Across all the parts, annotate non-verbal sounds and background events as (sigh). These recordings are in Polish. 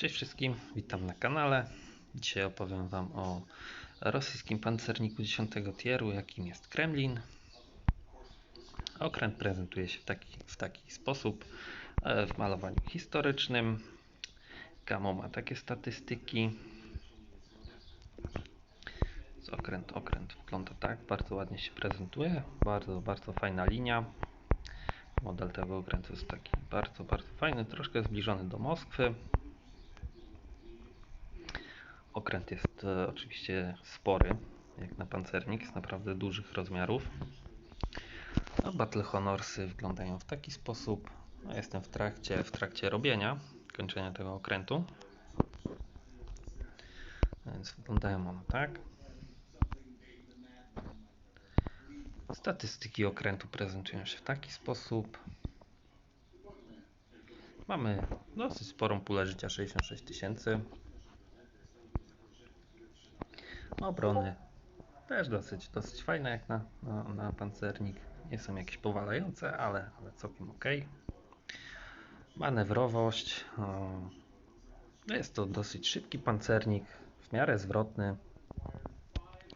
Cześć wszystkim, witam na kanale. Dzisiaj opowiem Wam o rosyjskim pancerniku 10 tieru, jakim jest Kremlin. Okręt prezentuje się w taki, w taki sposób e, w malowaniu historycznym. Gamo ma takie statystyki. Okręt, okręt wygląda tak, bardzo ładnie się prezentuje, bardzo, bardzo fajna linia. Model tego okrętu jest taki bardzo, bardzo fajny, troszkę zbliżony do Moskwy. Okręt jest e, oczywiście spory, jak na pancernik, jest naprawdę dużych rozmiarów. A Battle Honorsy wyglądają w taki sposób. No, jestem w trakcie, w trakcie robienia, kończenia tego okrętu. Więc wyglądają one tak. Statystyki okrętu prezentują się w taki sposób. Mamy dosyć sporą pulę życia 66 tysięcy. Obrony też dosyć, dosyć fajne jak na, na, na pancernik. Nie są jakieś powalające, ale, ale całkiem ok. Manewrowość. O, jest to dosyć szybki pancernik, w miarę zwrotny.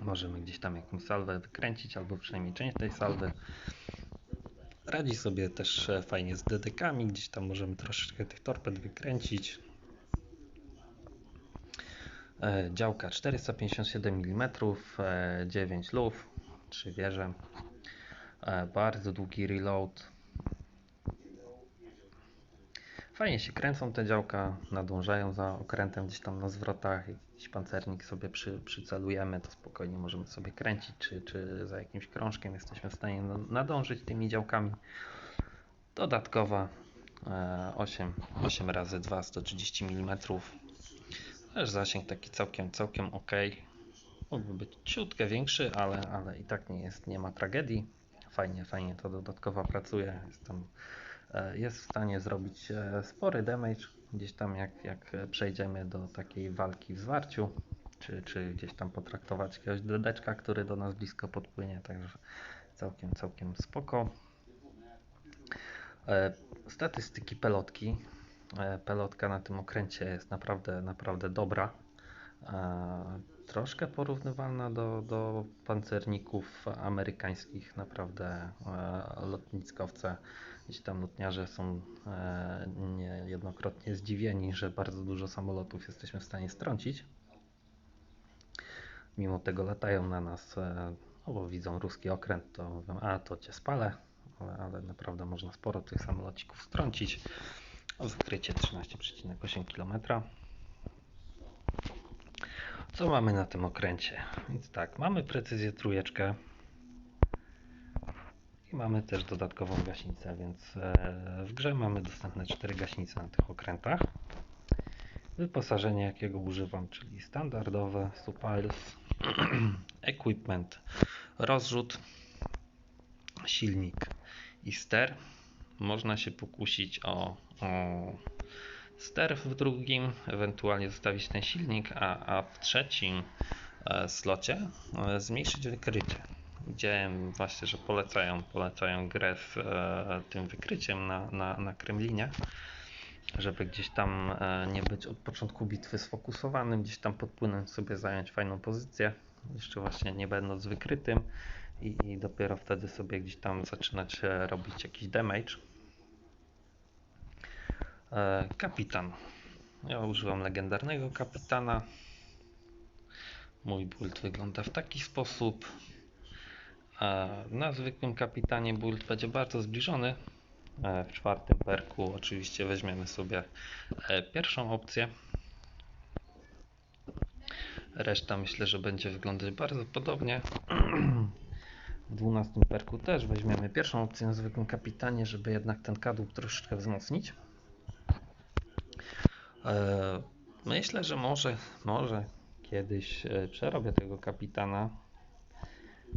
Możemy gdzieś tam jakąś salwę wykręcić, albo przynajmniej część tej salwy. Radzi sobie też e, fajnie z dedekami, gdzieś tam możemy troszeczkę tych torped wykręcić. E, Działka 457 mm, 9 luf, 3 wieże. E, Bardzo długi reload. Fajnie się kręcą te działka, nadążają za okrętem gdzieś tam na zwrotach. Jak jakiś pancernik sobie przy, przycelujemy, to spokojnie możemy sobie kręcić, czy, czy za jakimś krążkiem jesteśmy w stanie na- nadążyć tymi działkami. Dodatkowa e, 8, 8 razy 2 130 mm. Też zasięg taki całkiem, całkiem ok. Mógłby być ciutkę większy, ale, ale i tak nie jest, nie ma tragedii. Fajnie, fajnie to dodatkowo pracuje. Jest, tam, e, jest w stanie zrobić e, spory damage gdzieś tam jak, jak przejdziemy do takiej walki w zwarciu, czy, czy gdzieś tam potraktować jakiegoś dedeczka, który do nas blisko podpłynie, także całkiem, całkiem spoko. E, Statystyki pelotki. E, Pelotka na tym okręcie jest naprawdę, naprawdę dobra. E, Troszkę porównywalna do, do pancerników amerykańskich. Naprawdę e, lotniskowce, gdzieś tam lotniarze są niejednokrotnie zdziwieni, że bardzo dużo samolotów jesteśmy w stanie strącić. Mimo tego latają na nas, no bo widzą ruski okręt, to mówią, a to cię spalę, ale, ale naprawdę można sporo tych samolocików strącić. O zakrycie 13,8 km. Co mamy na tym okręcie? Więc tak, mamy precyzję trójeczkę i mamy też dodatkową gaśnicę, więc e, w grze mamy dostępne cztery gaśnice na tych okrętach. Wyposażenie jakiego używam, czyli standardowe, supplies, (clears throat) equipment, rozrzut, silnik i ster. Można się pokusić o ster w drugim, ewentualnie zostawić ten silnik, a, a w trzecim e, slocie e, zmniejszyć wykrycie. Widziałem właśnie, że polecają, polecają grę z e, tym wykryciem na, na, na Kremlinie, żeby gdzieś tam nie być od początku bitwy sfokusowanym, gdzieś tam podpłynąć sobie, zająć fajną pozycję, jeszcze właśnie nie będąc wykrytym i, i dopiero wtedy sobie gdzieś tam zaczynać robić jakiś damage. E, Kapitan. Ja używam legendarnego kapitana. Mój build wygląda w taki sposób. E, Na zwykłym kapitanie build będzie bardzo zbliżony. E, W czwartym perku oczywiście weźmiemy sobie pierwszą opcję. Reszta myślę, że będzie wyglądać bardzo podobnie. (clears throat) W 12 perku też weźmiemy pierwszą opcję na zwykłym kapitanie, żeby jednak ten kadłub troszeczkę wzmocnić. E, Myślę, że może, może kiedyś e, przerobię tego kapitana,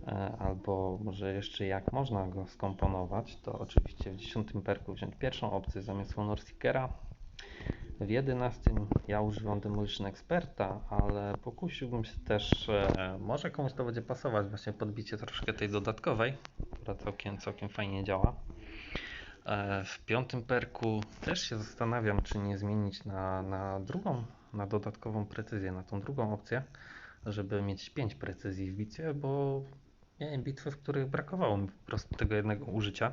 e, albo może jeszcze jak można go skomponować, to oczywiście w 10 perku wziąć pierwszą opcję zamiast Honor Seekera. W 11 ja używam Demolition Experta, ale pokusiłbym się też, może komuś to będzie pasować, właśnie podbicie troszkę tej dodatkowej, która całkiem, całkiem fajnie działa. E, W piątym perku też się zastanawiam, czy nie zmienić na, na drugą, na dodatkową precyzję, na tą drugą opcję, żeby mieć 5 precyzji w bitwie, bo miałem bitwy, w których brakowało mi po prostu tego jednego użycia.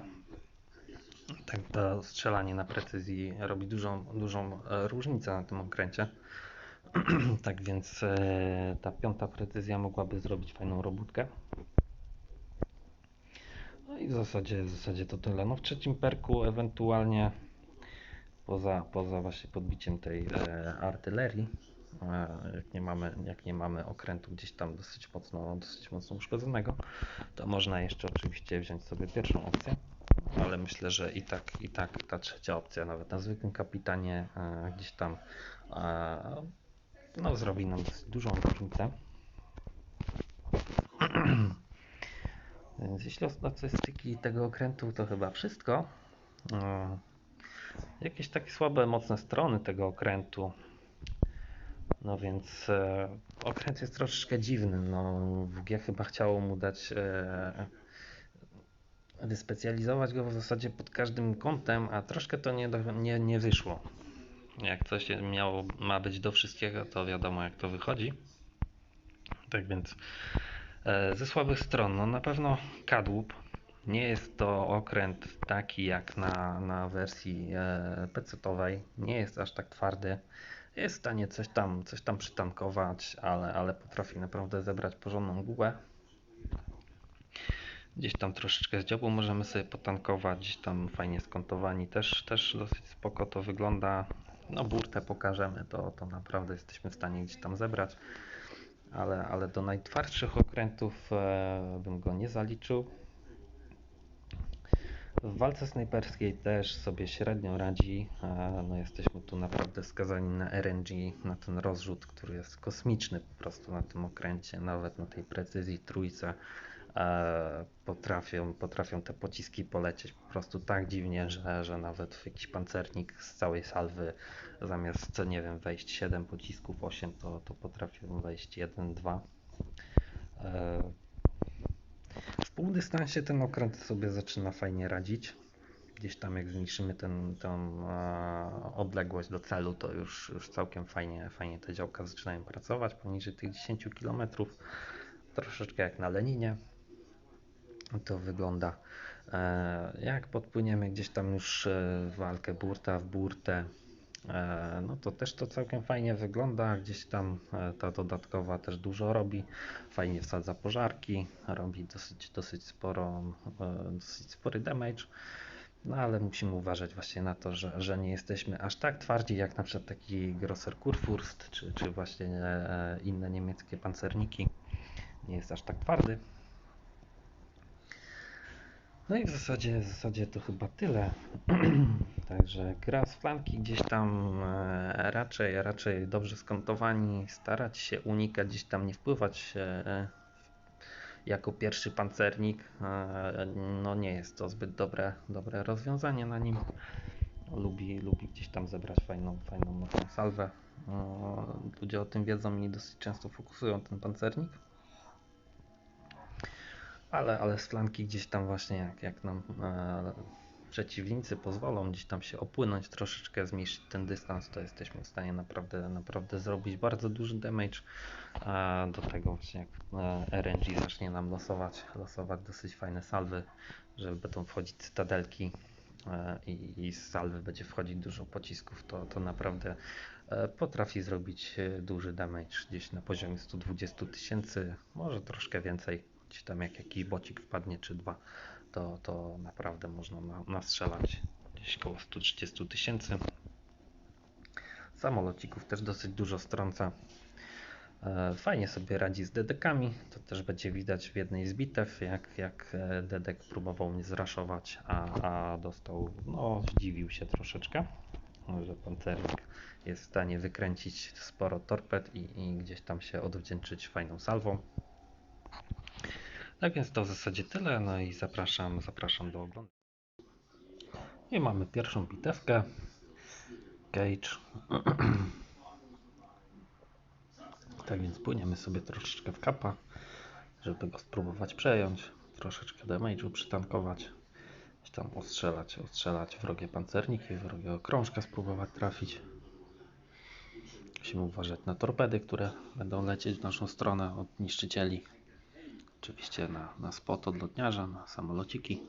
Tak to strzelanie na precyzji robi dużą, dużą e, różnicę na tym okręcie. (clears throat) tak więc e, ta piąta precyzja mogłaby zrobić fajną robótkę. I w zasadzie, w zasadzie to tyle. No w trzecim perku ewentualnie poza, poza właśnie podbiciem tej e, artylerii, e, jak, nie mamy, jak nie mamy okrętu gdzieś tam dosyć mocno, dosyć mocno uszkodzonego, to można jeszcze oczywiście wziąć sobie pierwszą opcję, ale myślę, że i tak, i tak ta trzecia opcja, nawet na zwykłym kapitanie e, gdzieś tam e, no, zrobi nam dosyć dużą różnicę. (clears throat) Jeśli o statystyki tego okrętu, to chyba wszystko. Jakieś takie słabe, mocne strony tego okrętu. No więc e, okręt jest troszeczkę dziwny. No, WG chyba chciało mu dać e, wyspecjalizować go w zasadzie pod każdym kątem, a troszkę to nie, nie, nie wyszło. Jak coś miało, ma być do wszystkiego, to wiadomo jak to wychodzi. Tak więc ze słabych stron, no na pewno kadłub. Nie jest to okręt taki jak na, na wersji e, PC-owej. Nie jest aż tak twardy. Jest w stanie coś tam, coś tam przytankować, ale, ale potrafi naprawdę zebrać porządną gubę. Gdzieś tam troszeczkę z dziobu możemy sobie potankować, gdzieś tam fajnie skontowani. Też, też dosyć spoko to wygląda. No burtę pokażemy, to, to naprawdę jesteśmy w stanie gdzieś tam zebrać. Ale, ale do najtwardszych okrętów e, bym go nie zaliczył. W walce snajperskiej też sobie średnio radzi. E, No jesteśmy tu naprawdę skazani na RNG, na ten rozrzut, który jest kosmiczny po prostu na tym okręcie, nawet na tej precyzji trójce. E, Potrafią, potrafią te pociski polecieć po prostu tak dziwnie, że, że nawet jakiś pancernik z całej salwy zamiast, nie wiem, wejść 7 pocisków, 8, to, to potrafią wejść 1, 2. E, w półdystansie ten okręt sobie zaczyna fajnie radzić. Gdzieś tam jak zmniejszymy ten, tę e, odległość do celu, to już, już całkiem fajnie, fajnie te działka zaczynają pracować poniżej tych 10 km. Troszeczkę jak na Leninie to wygląda. E, jak podpłyniemy gdzieś tam już e, walkę burta w burtę, e, no to też to całkiem fajnie wygląda. Gdzieś tam ta dodatkowa też dużo robi. Fajnie wsadza pożarki, robi dosyć, dosyć sporo, dosyć spory damage. No ale musimy uważać właśnie na to, że, że nie jesteśmy aż tak twardzi jak na przykład taki Grosser Kurfürst czy, czy właśnie inne niemieckie pancerniki. Nie jest aż tak twardy. No i w zasadzie, w zasadzie to chyba tyle. (clears throat) Także gra z flanki gdzieś tam e, raczej, raczej dobrze skontowani, starać się unikać gdzieś tam nie wpływać e, jako pierwszy pancernik. E, no nie jest to zbyt dobre, dobre rozwiązanie na nim. Lubi, lubi gdzieś tam zebrać fajną, fajną mocną salwę. Ludzie o tym wiedzą i dosyć często fokusują ten pancernik. Ale, ale z flanki gdzieś tam właśnie jak, jak nam e, przeciwnicy pozwolą gdzieś tam się opłynąć, troszeczkę zmniejszyć ten dystans, to jesteśmy w stanie naprawdę, naprawdę zrobić bardzo duży damage. A do tego właśnie jak e, RNG zacznie nam losować, losować dosyć fajne salwy, że będą wchodzić cytadelki e, i, i z salwy będzie wchodzić dużo pocisków, to, to naprawdę e, potrafi zrobić e, duży damage gdzieś na poziomie 120 tysięcy, może troszkę więcej tam jak jakiś bocik wpadnie czy dwa, to, to naprawdę można na, nastrzelać gdzieś koło 130 tysięcy. Samolocików też dosyć dużo strąca. E, Fajnie sobie radzi z dedekami, to też będzie widać w jednej z bitew, jak, jak e, dedek próbował mnie zraszować, a, a dostał, no zdziwił się troszeczkę, że pancernik jest w stanie wykręcić sporo torped i, i gdzieś tam się odwdzięczyć fajną salwą. Tak więc to w zasadzie tyle, no i zapraszam, zapraszam do oglądania. I mamy pierwszą bitewkę. Cage. (clears throat) Tak więc płyniemy sobie troszeczkę w kapa, żeby go spróbować przejąć. Troszeczkę damage'u przytankować. Tam ostrzelać, ostrzelać wrogie pancerniki, wrogiego krążka spróbować trafić. Musimy uważać na torpedy, które będą lecieć w naszą stronę od niszczycieli. Oczywiście na, na spot od lotniarza, na samolociki.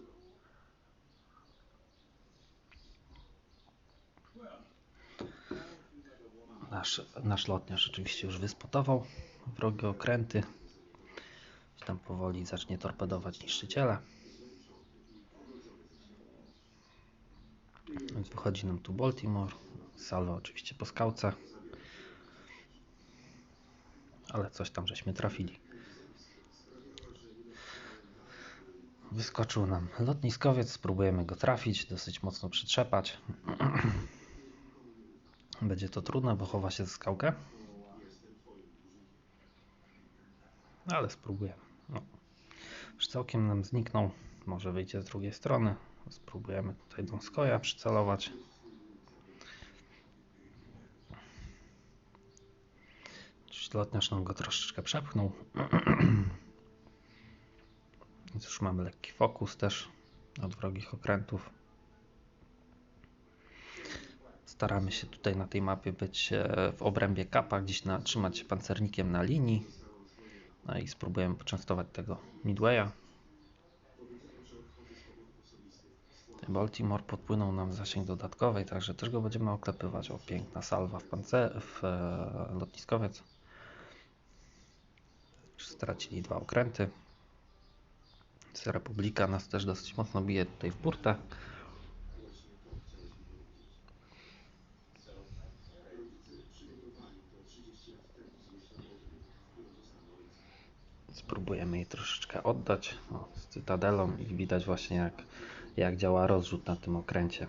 Nasz, nasz lotniarz oczywiście już wyspotował wrogie okręty. Tam powoli zacznie torpedować niszczyciele. Więc wychodzi nam tu Baltimore. Salwa oczywiście po skałce. Ale coś tam żeśmy trafili. Wyskoczył nam lotniskowiec, spróbujemy go trafić, dosyć mocno przytrzepać. (clears throat) Będzie to trudne, bo chowa się za skałkę. Ale spróbujemy. No. Już całkiem nam zniknął. Może wyjdzie z drugiej strony. Spróbujemy tutaj Donskoja przycelować. Lotniarz nam go troszeczkę przepchnął. (clears throat) Więc już mamy lekki fokus też od wrogich okrętów. Staramy się tutaj na tej mapie być e, w obrębie kapa, gdzieś na, trzymać się pancernikiem na linii. No i spróbujemy poczęstować tego Midwaya. Baltimore podpłynął nam zasięg dodatkowej, także też go będziemy oklepywać. O, piękna salwa w, pance w e, lotniskowiec. Stracili dwa okręty. Więc Republika nas też dosyć mocno bije tutaj w burtę. Spróbujemy jej troszeczkę oddać o, z cytadelą i widać właśnie jak, jak działa rozrzut na tym okręcie.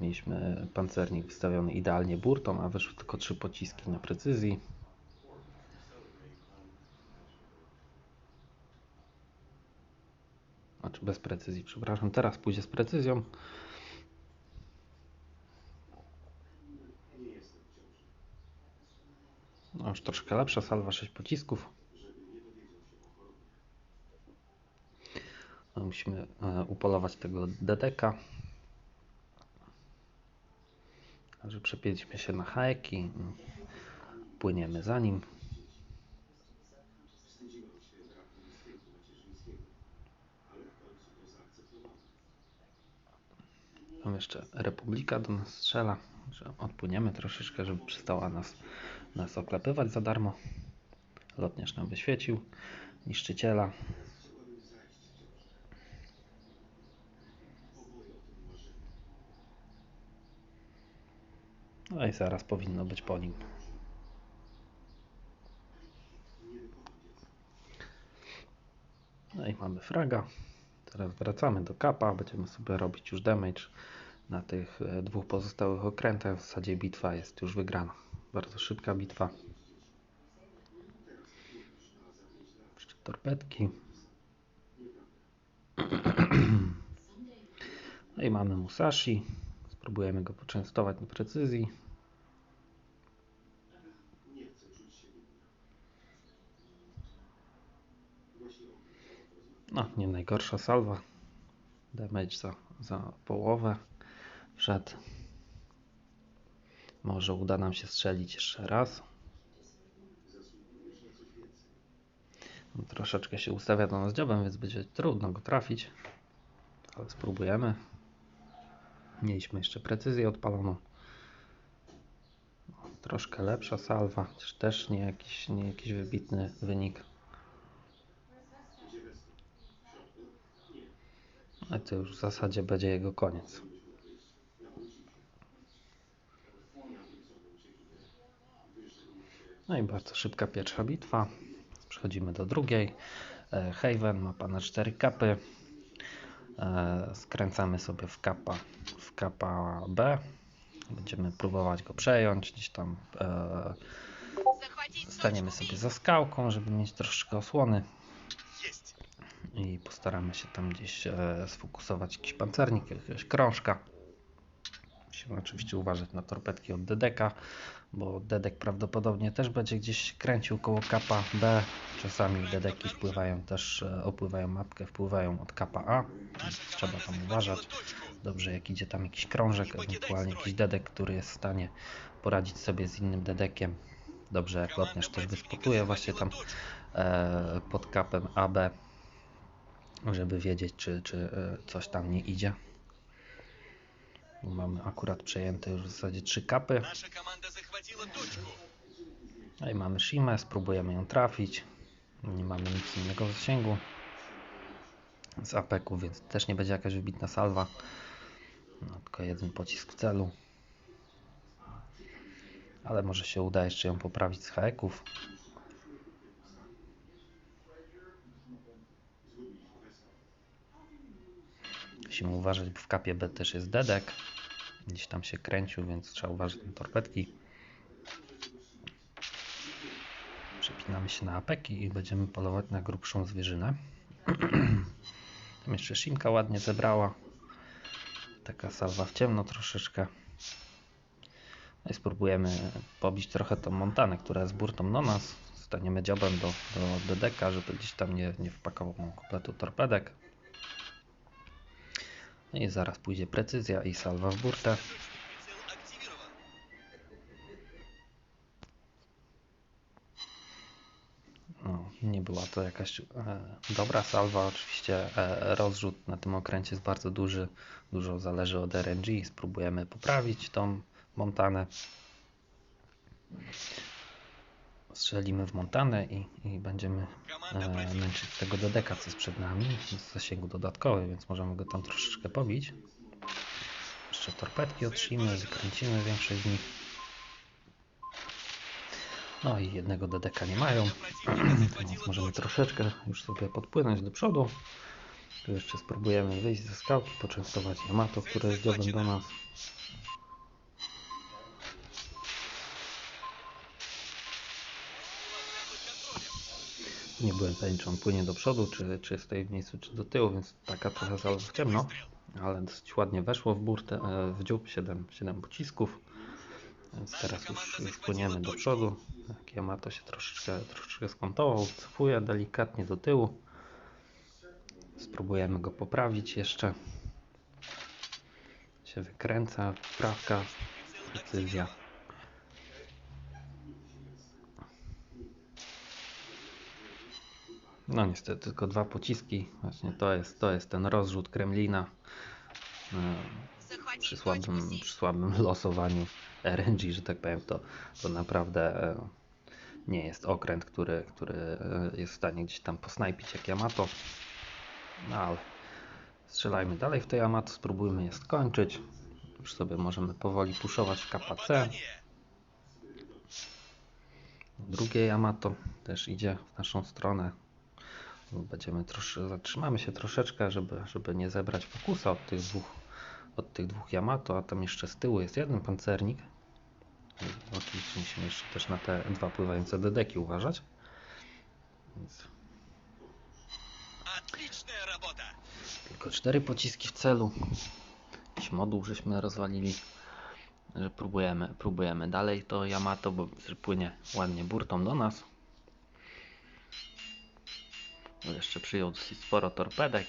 Mieliśmy pancernik wystawiony idealnie burtą, a wyszły tylko trzy pociski na precyzji. Znaczy bez precyzji, przepraszam. Teraz pójdzie z precyzją. No już troszkę lepsza salwa, 6 pocisków. No, musimy e, upolować tego DDK. Także przepięćmy się na hajki. Płyniemy za nim. Jeszcze Republika do nas strzela, że odpłyniemy troszeczkę, żeby przestała nas, nas oklepywać za darmo. Lotniarz nam wyświecił, niszczyciela. No i zaraz powinno być po nim. No i mamy fraga. Teraz wracamy do kapa, będziemy sobie robić już damage na tych e, dwóch pozostałych okrętach. W zasadzie bitwa jest już wygrana. Bardzo szybka bitwa. Jeszcze torpedki. (clears throat) No i mamy Musashi. Spróbujemy go poczęstować na precyzji. No, nie najgorsza salwa. Damage za, za połowę wszedł. Może uda nam się strzelić jeszcze raz. No, troszeczkę się ustawia do nas dziobem, więc będzie trudno go trafić. Ale spróbujemy. Mieliśmy jeszcze precyzję odpaloną. Troszkę lepsza salwa, też nie jakiś, nie jakiś wybitny wynik. Ale to już w zasadzie będzie jego koniec. No i bardzo szybka pierwsza bitwa. Przechodzimy do drugiej. E, Haven ma pana 4 kapy. E, Skręcamy sobie w kapa, w kapa B. Będziemy próbować go przejąć. Gdzieś tam e, staniemy sobie za skałką, żeby mieć troszeczkę osłony i postaramy się tam gdzieś sfokusować jakiś pancernik, jakiegoś krążka. Musimy oczywiście uważać na torpedki od DDK, bo Dedek prawdopodobnie też będzie gdzieś kręcił koło kapa B. Czasami Dedeki wpływają też, e, opływają mapkę, wpływają od kapa A, trzeba tam uważać. Dobrze, jak idzie tam jakiś krążek, ewentualnie jakiś Dedek, który jest w stanie poradzić sobie z innym Dedekiem. Dobrze, jak lotniarz też wyspotuje właśnie tam e, pod kapem AB, żeby wiedzieć, czy, czy e, coś tam nie idzie. Mamy akurat przejęte już w zasadzie trzy kapy. No i mamy Shimę, spróbujemy ją trafić. Nie mamy nic innego w zasięgu z apeku, więc też nie będzie jakaś wybitna salwa. No, tylko jeden pocisk w celu. Ale może się uda jeszcze ją poprawić z haeków. Musimy uważać, bo w kapie B też jest dedek. Gdzieś tam się kręcił, więc trzeba uważać na torpedki. Przepinamy się na apeki i będziemy polować na grubszą zwierzynę. Tam jeszcze Szimka ładnie zebrała. Taka salwa w ciemno troszeczkę. No i spróbujemy pobić trochę tą montanę, która jest burtą do nas. Staniemy dziobem do, do DDK, żeby gdzieś tam nie, nie wpakował kompletu torpedek. No I zaraz pójdzie precyzja i salwa w burtę. No, nie była to jakaś e, dobra salwa. Oczywiście e, rozrzut na tym okręcie jest bardzo duży. Dużo zależy od RNG. Spróbujemy poprawić tą montanę. Strzelimy w montanę i, i będziemy e, męczyć tego DDK, co jest przed nami. Jest zasięgu dodatkowy, więc możemy go tam troszeczkę pobić. Jeszcze torpedki otrzyjmy, wykręcimy większość z nich. No i jednego DDK nie mają. (clears throat) Więc możemy troszeczkę już sobie podpłynąć do przodu. Tu jeszcze spróbujemy wyjść ze skałki, poczęstować Yamato, które jest do nas. Nie byłem pewien, czy on płynie do przodu, czy, czy stoi w miejscu, czy do tyłu, więc taka trochę salwa w ciemno. Ale dosyć ładnie weszło w burtę, e, w dziób 7, 7 pocisków. Więc teraz już, już płyniemy do przodu. Tak, Yamato się troszeczkę, troszeczkę skątował, cofuje delikatnie do tyłu. Spróbujemy go poprawić jeszcze. Się wykręca, wprawka, precyzja. No niestety tylko dwa pociski. Właśnie to jest, to jest ten rozrzut Kremlina e, przy słabym, przy słabym (laughs) losowaniu RNG, że tak powiem, to, to naprawdę e, nie jest okręt, który, który e, jest w stanie gdzieś tam posnajpić jak Yamato. No ale strzelajmy dalej w tej Yamato, spróbujmy je skończyć. Już sobie możemy powoli puszować w KPC. Drugie Yamato też idzie w naszą stronę. Będziemy trosz, zatrzymamy się troszeczkę, żeby, żeby nie zebrać pokusa od tych dwóch od tych dwóch Yamato, a tam jeszcze z tyłu jest jeden pancernik. Oczywiście musimy jeszcze też na te dwa pływające dedeki uważać. Więc... Tylko cztery pociski w celu. Jakiś moduł żeśmy rozwalili. Że próbujemy, próbujemy dalej to Yamato, bo płynie ładnie burtą do nas. No, jeszcze przyjął sporo torpedek,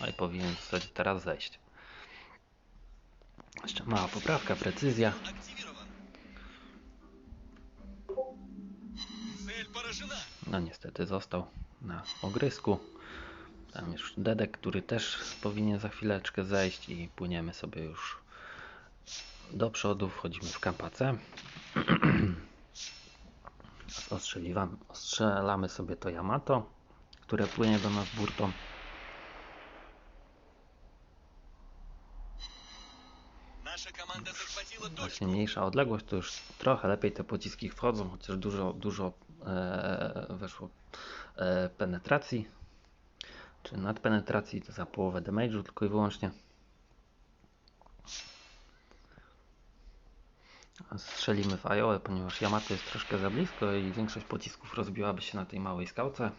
no i powinien w zasadzie teraz zejść. Jeszcze mała poprawka, precyzja. No niestety został na ogrysku. Tam już Dedek, który też powinien za chwileczkę zejść i płyniemy sobie już do przodu. Wchodzimy w kampacę. (clears throat) Ostrzeliwamy, ostrzelamy sobie to Yamato które płynie do nas burtą. Właśnie mniejsza odległość, to już trochę lepiej te pociski wchodzą, chociaż dużo, dużo e, weszło e, penetracji, czy nadpenetracji, to za połowę damage'u tylko i wyłącznie. Strzelimy w Iowa, ponieważ Yamato jest troszkę za blisko i większość pocisków rozbiłaby się na tej małej skałce.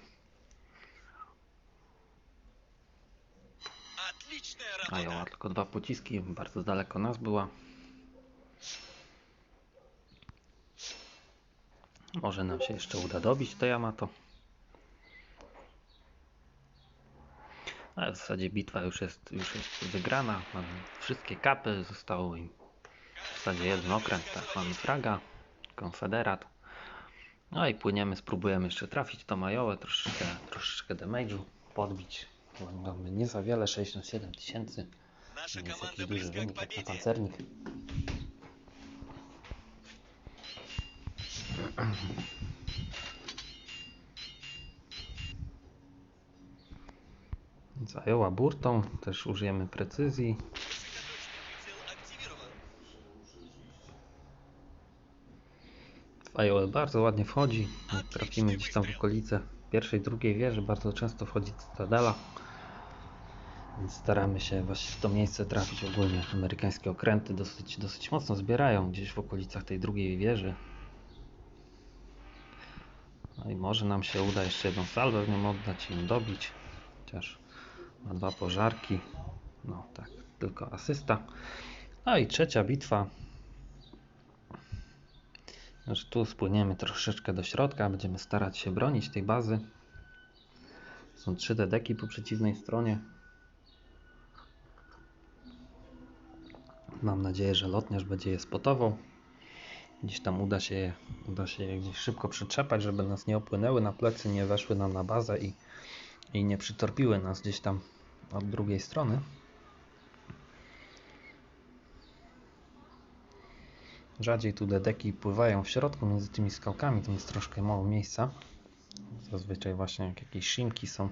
Iowa, tylko dwa pociski, bardzo daleko nas była. Może nam się jeszcze uda dobić to Yamato. Ale w zasadzie bitwa już jest, już jest wygrana. Mamy wszystkie kapy, zostało im w zasadzie jeden okręt. Tak, mamy Fraga, Konfederat. No i płyniemy, spróbujemy jeszcze trafić to Majowę, troszeczkę, troszeczkę damage'u podbić. Mamy nie za wiele, 67 tysięcy. Nie jest duży wynik jak na pancernik. Zajęła burtą, też użyjemy precyzji. Zajęła bardzo ładnie wchodzi, trafimy gdzieś tam w okolice pierwszej, drugiej wieży. Bardzo często wchodzi Cytadela. Więc staramy się właśnie w to miejsce trafić ogólnie. Amerykańskie okręty dosyć, dosyć mocno zbierają gdzieś w okolicach tej drugiej wieży. No i może nam się uda jeszcze jedną salwę w nią oddać i ją dobić. Chociaż ma dwa pożarki. No tak, tylko asysta. No i trzecia bitwa. Już tu spłyniemy troszeczkę do środka. Będziemy starać się bronić tej bazy. Są trzy dedeki po przeciwnej stronie. Mam nadzieję, że lotniarz będzie je spotował. Gdzieś tam uda się je, uda się je gdzieś szybko przyczepać, żeby nas nie opłynęły na plecy, nie weszły nam na bazę i, i nie przytorpiły nas gdzieś tam od drugiej strony. Rzadziej tu dedeki pływają w środku między tymi skałkami, tam jest troszkę mało miejsca. Zazwyczaj właśnie jak jakieś szynki są,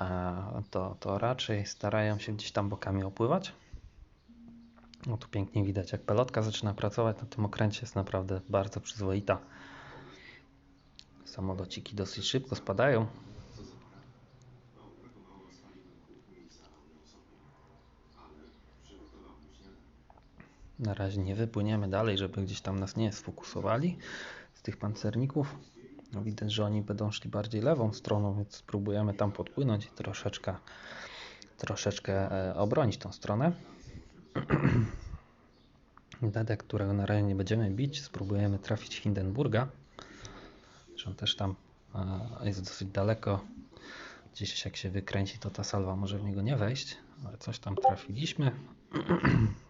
e, to, to raczej starają się gdzieś tam bokami opływać. No tu pięknie widać, jak pelotka zaczyna pracować na tym okręcie, jest naprawdę bardzo przyzwoita. Samolociki dosyć szybko spadają. Na razie nie wypłyniemy dalej, żeby gdzieś tam nas nie sfokusowali z tych pancerników. No widać, że oni będą szli bardziej lewą stroną, więc spróbujemy tam podpłynąć i troszeczkę, troszeczkę e, obronić tą stronę. (clears throat) Dedek, którego na razie nie będziemy bić, spróbujemy trafić Hindenburga. On też tam e, jest dosyć daleko. Gdzieś jak się wykręci, to ta salwa może w niego nie wejść, ale coś tam trafiliśmy. (clears throat)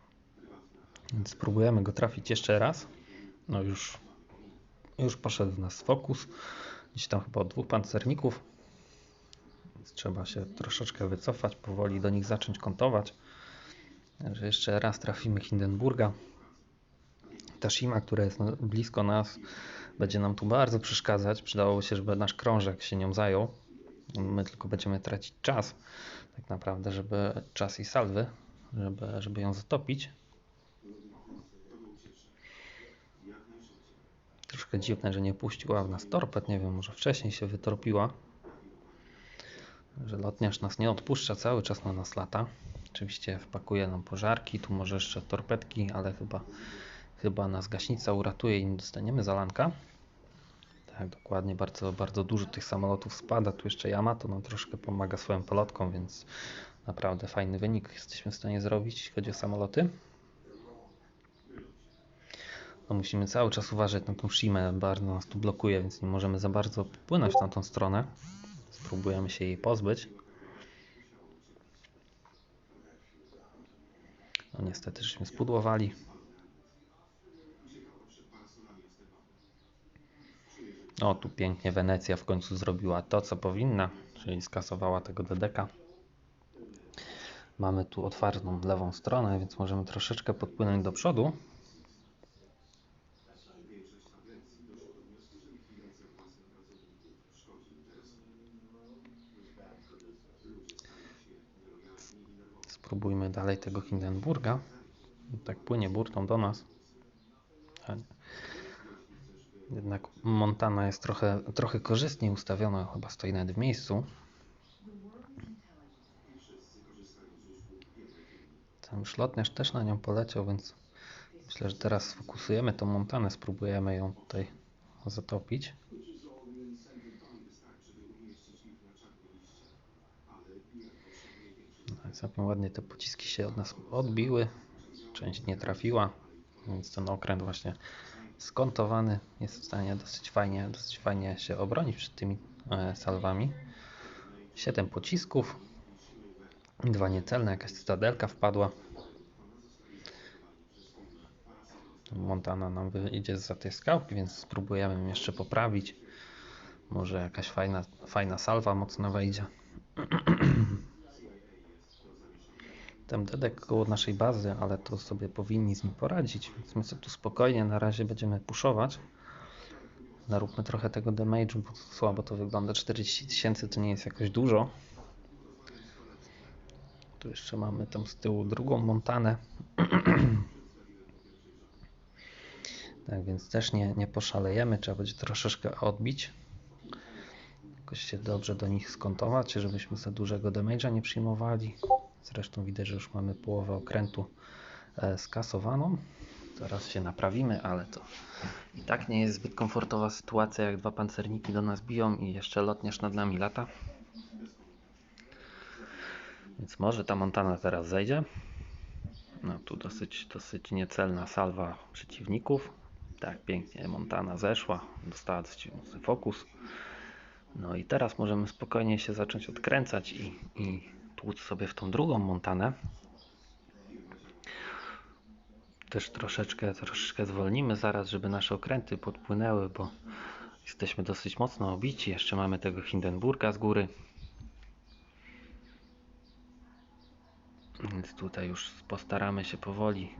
Więc spróbujemy go trafić jeszcze raz. No już, już poszedł w nas fokus. Gdzieś tam chyba od dwóch pancerników. Więc trzeba się troszeczkę wycofać, powoli do nich zacząć kątować. Także jeszcze raz trafimy Hindenburga. Ta Shima, która jest blisko nas, będzie nam tu bardzo przeszkadzać. Przydałoby się, żeby nasz krążek się nią zajął. My tylko będziemy tracić czas, tak naprawdę, żeby czas i salwy, żeby, żeby ją zatopić. Troszkę dziwne, że nie puściła w nas torped. Nie wiem, może wcześniej się wytorpiła. Że lotniarz nas nie odpuszcza, cały czas na nas lata. Oczywiście wpakuje nam pożarki, tu może jeszcze torpedki, ale chyba, chyba nas gaśnica uratuje i nie dostaniemy zalanka. Tak, dokładnie, bardzo, bardzo dużo tych samolotów spada. Tu jeszcze Yamato nam troszkę pomaga swoją pelotką, więc naprawdę fajny wynik jesteśmy w stanie zrobić, jeśli chodzi o samoloty. No musimy cały czas uważać na tą Shimę, bardzo nas tu blokuje, więc nie możemy za bardzo popłynąć na tą stronę. Spróbujemy się jej pozbyć. No niestety, żeśmy spudłowali. O, tu pięknie Wenecja w końcu zrobiła to, co powinna, czyli skasowała tego DDK. Mamy tu otwartą lewą stronę, więc możemy troszeczkę podpłynąć do przodu. Spróbujmy dalej tego Hindenburga. Tak płynie burtą do nas. Jednak Montana jest trochę, trochę korzystniej ustawiona, chyba stoi nawet w miejscu. Tam już lotniarz też na nią poleciał, więc myślę, że teraz sfokusujemy tą Montanę, spróbujemy ją tutaj zatopić. No, Całkiem ładnie te pociski się od nas odbiły. Część nie trafiła, więc ten okręt właśnie skontowany, jest w stanie dosyć fajnie, dosyć fajnie się obronić przed tymi e, salwami. 7 pocisków, dwa niecelne, jakaś cytadelka wpadła. Montana nam wyjdzie za tej skałki, więc spróbujemy ją jeszcze poprawić. Może jakaś fajna, fajna salwa mocno wejdzie. (clears throat) Tam dedek koło naszej bazy, ale to sobie powinni z nim poradzić, więc my sobie tu spokojnie na razie będziemy puszować. Naróbmy trochę tego damage'u, bo słabo to wygląda. 40 tysięcy to nie jest jakoś dużo. Tu jeszcze mamy tam z tyłu drugą montanę. (clears throat) tak więc też nie, nie poszalejemy, trzeba będzie troszeczkę odbić. Jakoś się dobrze do nich skontować, żebyśmy za dużego damage'a nie przyjmowali. Zresztą widać, że już mamy połowę okrętu e, skasowaną. Zaraz się naprawimy, ale to i tak nie jest zbyt komfortowa sytuacja, jak dwa pancerniki do nas biją i jeszcze lotniarz nad nami lata. Więc może ta Montana teraz zejdzie. No tu dosyć, dosyć niecelna salwa przeciwników. Tak, pięknie Montana zeszła, dostała dosyć fokus. No i teraz możemy spokojnie się zacząć odkręcać i, i tłuc sobie w tą drugą Montanę. Też troszeczkę, troszeczkę zwolnimy zaraz, żeby nasze okręty podpłynęły, bo jesteśmy dosyć mocno obici. Jeszcze mamy tego Hindenburga z góry. Więc tutaj już postaramy się powoli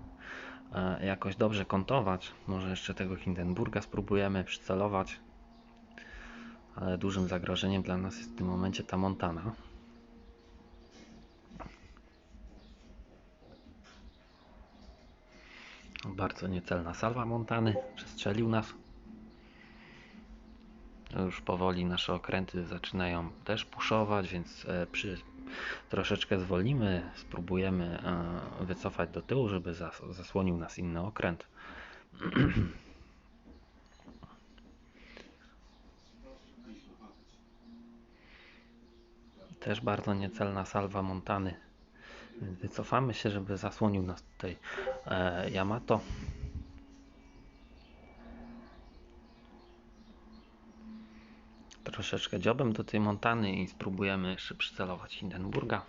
e, jakoś dobrze kontować. Może jeszcze tego Hindenburga spróbujemy przycelować. Ale dużym zagrożeniem dla nas jest w tym momencie ta Montana. Bardzo niecelna salwa Montany. Przestrzelił nas. Już powoli nasze okręty zaczynają też puszować, więc e, przy, troszeczkę zwolnimy. Spróbujemy e, wycofać do tyłu, żeby zas, zasłonił nas inny okręt. (clears throat) Też bardzo niecelna salwa Montany. Wycofamy się, żeby zasłonił nas tutaj e, Yamato. Troszeczkę dziobem do tej Montany i spróbujemy jeszcze przycelować Hindenburga.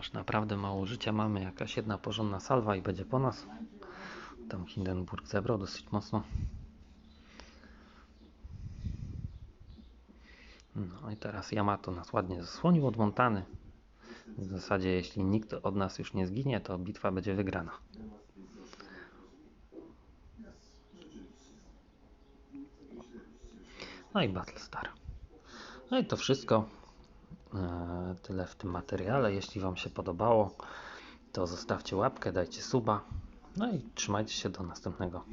Aż naprawdę mało życia mamy, jakaś jedna porządna salwa i będzie po nas. Tam Hindenburg zebrał dosyć mocno. No i teraz Yamato nas ładnie zasłonił od Montany. W zasadzie jeśli nikt od nas już nie zginie, to bitwa będzie wygrana. No i Battlestar. No i to wszystko. Eee, Tyle w tym materiale. Jeśli Wam się podobało, to zostawcie łapkę, dajcie suba. No i trzymajcie się do następnego.